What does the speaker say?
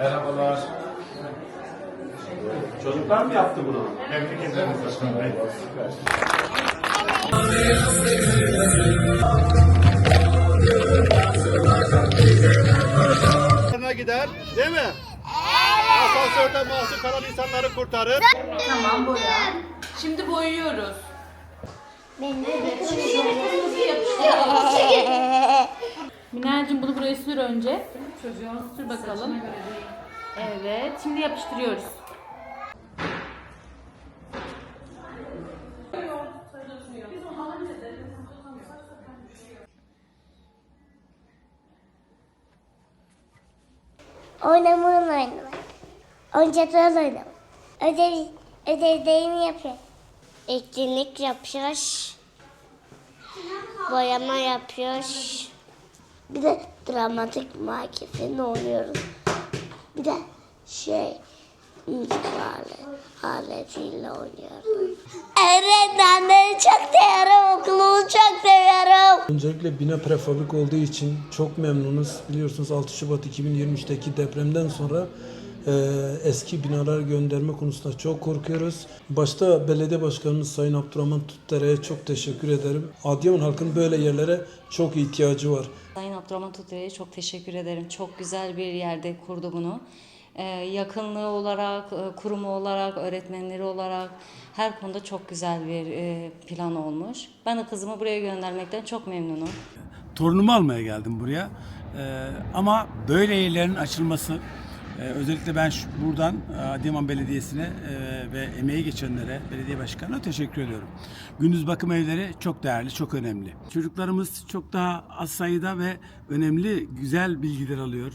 Merhabalar. Çocuklar mı yaptı bunu? Tebrik ederim Başkan Bey. Sana gider değil mi? Asansörde mahsur kalan insanları kurtarır. Tamam boya. Şimdi boyuyoruz. Minel'cim bunu buraya sür önce. Çocuğun sür bakalım. Evet, şimdi yapıştırıyoruz. Oynamayı oynamak. Oyuncaklarla oynamak. Ödev, ödevlerini yapıyor. Etkinlik yapıyoruz. Boyama yapıyoruz. Bir de dramatik makifini oynuyoruz. Bir de şey müzik alet, aletiyle oynuyoruz. Öğretmenleri çok seviyorum. Okulumu çok seviyorum. Öncelikle bina prefabrik olduğu için çok memnunuz. Biliyorsunuz 6 Şubat 2023'teki depremden sonra eski binalar gönderme konusunda çok korkuyoruz. Başta belediye başkanımız Sayın Abdurrahman Tutdere'ye çok teşekkür ederim. Adıyaman halkının böyle yerlere çok ihtiyacı var. Sayın Abdurrahman Tutlu'ya çok teşekkür ederim. Çok güzel bir yerde kurdu bunu. Ee, yakınlığı olarak, e, kurumu olarak, öğretmenleri olarak her konuda çok güzel bir e, plan olmuş. Ben de kızımı buraya göndermekten çok memnunum. torunumu almaya geldim buraya. Ee, ama böyle yerlerin açılması e, özellikle ben buradan e, Adıyaman Belediyesi'ne e, ve emeği geçenlere, belediye başkanına teşekkür ediyorum. Gündüz bakım evleri çok değerli, çok önemli. Çocuklarımız çok daha az sayıda ve önemli, güzel bilgiler alıyor.